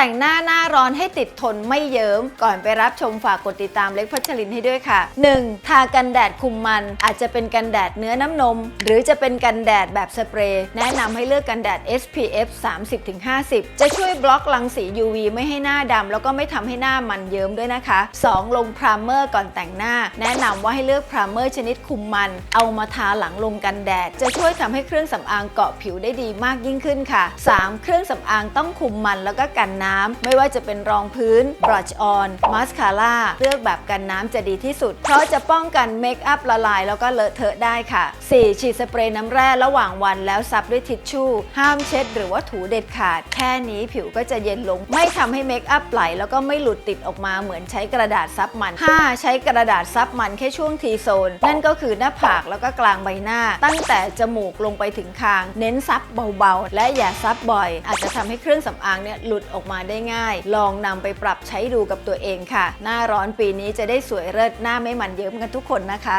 แต่งหน้าหน้าร้อนให้ติดทนไม่เยิ้ม ก่อนไปรับชมฝากกดติดตามเล็กพัชรินให้ด้วยค่ะ 1. ทากันแดดคุมมันอาจจะเป็นกันแดดเนื้อน้ำนม หรือจะเป็นกันแดดแบบสเปรย์แนะนำให้เลือกกันแดด SPF 30-50 จะช่วยบล็อกรังสี UV ไม่ให้หน้าดำแล้วก็ไม่ทำให้หน้ามันเยิ้มด้วยนะคะ 2. ลงพรามเมอร์ก่อนแต่งหน้า แนะนำว่าให้เลือกพรามเมอร์ชนิดคุมมัน เอามาทาหลังลงกันแดด จะช่วยทำให้เครื่องสำอางเกาะผิวได้ดีมากยิ่งขึ้นค่ะ 3. เครื่องสำอางต้องคุมมันแล้วก็กันน้ำไม่ว่าจะเป็นรองพื้นบรัชออนมาสคาร่าเลือกแบบกันน้ำจะดีที่สุด เพราะจะป้องกันเมคอัพละลายแล้วก็เลอะเทอะได้ค่ะ 4. ฉีดสเปรย์น้ำแร่ระหว่างวันแล้วซับด้วยทิชชู่ ห้ามเช็ดหรือว่าถูเด็ดขาด แค่นี้ผิวก็จะเย็นลง ไม่ทำให้เมคอัพไหลแล้วก็ไม่หลุดติดออกมาเหมือนใช้กระดาษซับมัน 5. ใช้กระดาษซับมันแค่ช่วงทีโซน นั่นก็คือหน้าผากแล้วก็กลางใบหน้า ตั้งแต่จมูกลงไปถึงคาง เน้นซับเบาๆ และอย่าซับบ่อย อาจจะทำให้เครื่องสำอางเนี่ยหลุดออกมามาได้ง่าย ลองนำไปปรับใช้ดูกับตัวเองค่ะ หน้าร้อนปีนี้จะได้สวยเลิศหน้าไม่มันเยิ้มกันทุกคนนะคะ